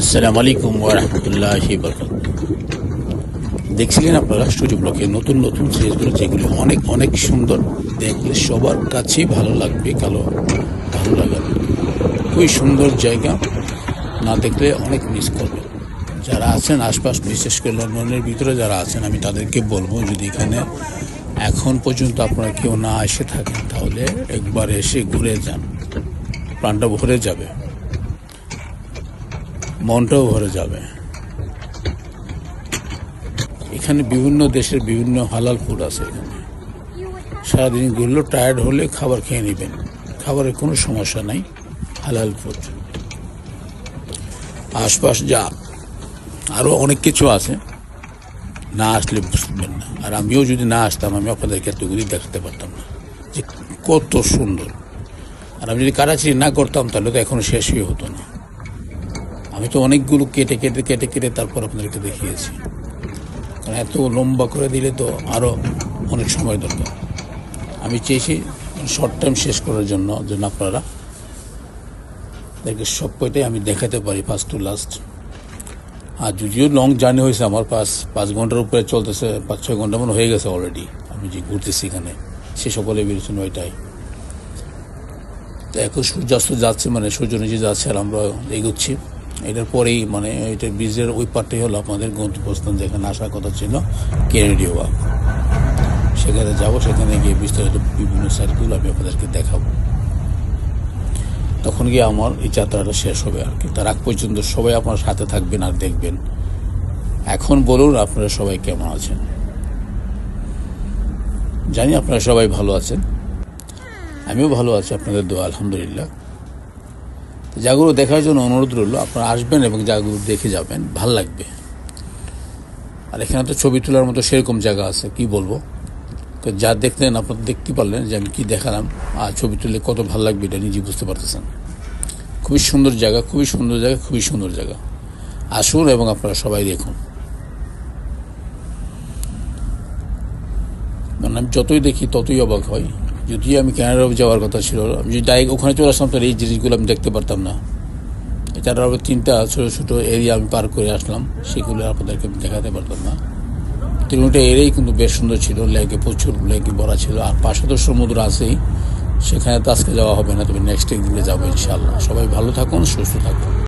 আসসালামু আলাইকুম ওরহমতুল্লাহ বরকাত দেখছিলেন আপনারা স্টুডিও ব্লকে নতুন নতুন সিরিজগুলো, যেগুলি অনেক অনেক সুন্দর। দেখলে সবার কাছেই ভালো লাগবে, কালো ভালো লাগার খুবই সুন্দর জায়গা। না দেখলে অনেক মিস করবে যারা আছেন আশপাশ, বিশেষ করে লন্ডনের ভিতরে যারা আছেন, আমি তাদেরকে বলব, যদি এখানে এখন পর্যন্ত আপনারা কেউ না এসে থাকেন, তাহলে একবার এসে ঘুরে যান। প্রাণটা ভরে যাবে। মনটাও ভরে যাবে। এখানে বিভিন্ন দেশের বিভিন্ন হালাল ফুড আছে এখানে। সারাদিন ঘুরলেও টায়ার্ড হলে খাবার খেয়ে নেবেন। খাবারের কোনো সমস্যা নাই, হালাল ফুড আশপাশ যা আরও অনেক কিছু আছে। না আসলে বুঝবেন না। আর আমিও যদি না আসতাম, আমি আপনাদেরকে এতগুলি দেখাতে পারতাম না। যে কত সুন্দর। আর আমি যদি কারাচিরি না করতাম, তাহলে তো এখনও শেষই হতো না। আমি তো অনেকগুলো কেটে কেটে কেটে কেটে তারপর আপনাদেরকে দেখিয়েছি। কারণ এত লম্বা করে দিলে তো আরও অনেক সময় দরকার। আমি চেয়েছি শর্ট টাইম শেষ করার জন্য যেন আপনারা দেখে সব কয়টাই আমি দেখাতে পারি ফার্স্ট টু লাস্ট আর যদিও লং জার্নি হয়েছে আমার, পাঁচ পাঁচ ঘণ্টার উপরে চলতেছে, পাঁচ, ছয় ঘণ্টা মনে হয়ে গেছে অলরেডি আমি যে ঘুরতেছি এখানে, সে সকলে বেরিয়েছেন ওইটাই তো এখন সূর্যাস্ত যাচ্ছে মানে সূর্য নিচে যাচ্ছে আর আমরা এগোচ্ছি। এটার পরেই মানে এটা ব্রিজের ওই পারটাই হলো আপনাদের গন্তব্যস্থান যেখানে আসার কথা ছিল কেনেডি ওয়াক সেখানে যাব, সেখানে গিয়ে বিস্তারিত বিভিন্ন সাইটগুলো আমি আপনাদেরকে দেখাবো। তখন গিয়ে আমার এই যাত্রাটা শেষ হবে আর কি। তার আগ পর্যন্ত সবাই আপনার সাথে থাকবেন আর দেখবেন। এখন বলুন আপনারা সবাই কেমন আছেন? জানি আপনারা সবাই ভালো আছেন। আমিও ভালো আছি, আপনাদের দোয়া, আলহামদুলিল্লাহ। তো দেখার জন্য অনুরোধ রইল, আপনারা আসবেন এবং জাগুলো দেখে যাবেন, ভালো লাগবে। আর এখানে তো ছবি তোলার মতো সেরকম জায়গা আছে, কি বলব? যা দেখলেন, আপনারা দেখতে পারলেন যে আমি কি দেখালাম, আর ছবি তুললে কত ভালো লাগবে এটা নিজে বুঝতে পারতেছেন। খুবই সুন্দর জায়গা, খুবই সুন্দর জায়গা, খুবই সুন্দর জায়গা। আসুন এবং আপনারা সবাই দেখুন। মানে আমি যতই দেখি ততই অবাক হয় যদিও আমি ক্যানাডা যাওয়ার কথা ছিল। আমি যদি ডাইরেক্ট ওখানে চলে আসলাম তাহলে এই জিনিসগুলো আমি দেখতে পারতাম না। এছাড়া আরও তিনটা ছোটো ছোটো এরিয়া আমি পার করে আসলাম, সেগুলো আপনাদেরকে আমি দেখাতে পারতাম না। তিনটা এরিয়াই কিন্তু বেশ সুন্দর ছিল, লেকে প্রচুর লেকে ভরা ছিল, আর পাশে তো সমুদ্র আছেই। সেখানে তো আজকে যাওয়া হবে না, তবে নেক্সট দিনে যাব ইনশাল্লাহ সবাই ভালো থাকুন, সুস্থ থাকুন।